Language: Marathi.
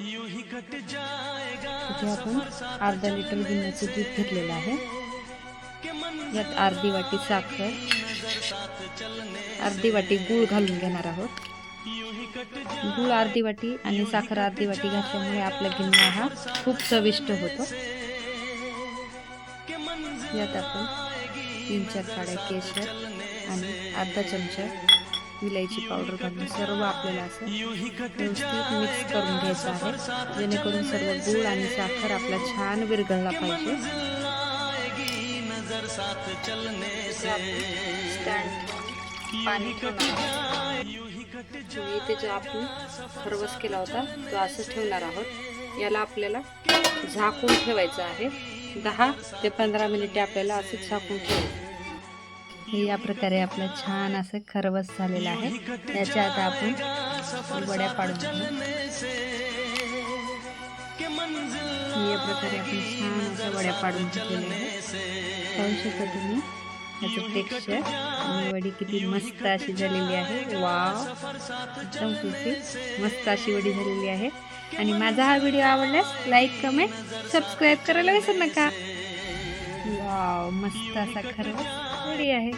इथे आपण अर्धा लिटर गिन्याचं दूध घेतलेलं आहे. यात अर्धी वाटी साखर अर्धी वाटी गूळ घालून घेणार आहोत. गूळ अर्धी वाटी आणि साखर अर्धी वाटी घातल्यामुळे आपला गिन्ना हा खूप चविष्ट होतो. यात आपण तीन चार काड्या केशर आणि अर्धा चमचा विलायची पावडर घालून सर्व आपल्याला असं व्यवस्थित मिक्स करून घ्यायचं आहे. जेणेकरून सर्व गूळ आणि साखर आपला छान विरघळला पाहिजे. पाणी इथे जो आपण खरवस केला होता तो असंच ठेवणार आहोत. याला आपल्याला झाकून ठेवायचं आहे. दहा ते पंधरा मिनिटे आपल्याला असं झाकून ठेवायचं हे या प्रकारे आपलं छान असं खरवस झालेलं आहे. त्याच्या आता आपण वड्या पाडून या प्रकारे आपण छान असं वड्या पाडून घेतलेल्या पाहू शकता तुम्ही त्याचं टेक्स्चर आणि वडी किती मस्त अशी झालेली आहे. वाव एकदम खुशी. मस्त अशी वडी झालेली आहे. आणि माझा हा व्हिडिओ आवडल्यास लाईक कमेंट सबस्क्राईब करायला विसरू नका. वाव मस्त असा खरंच आहे.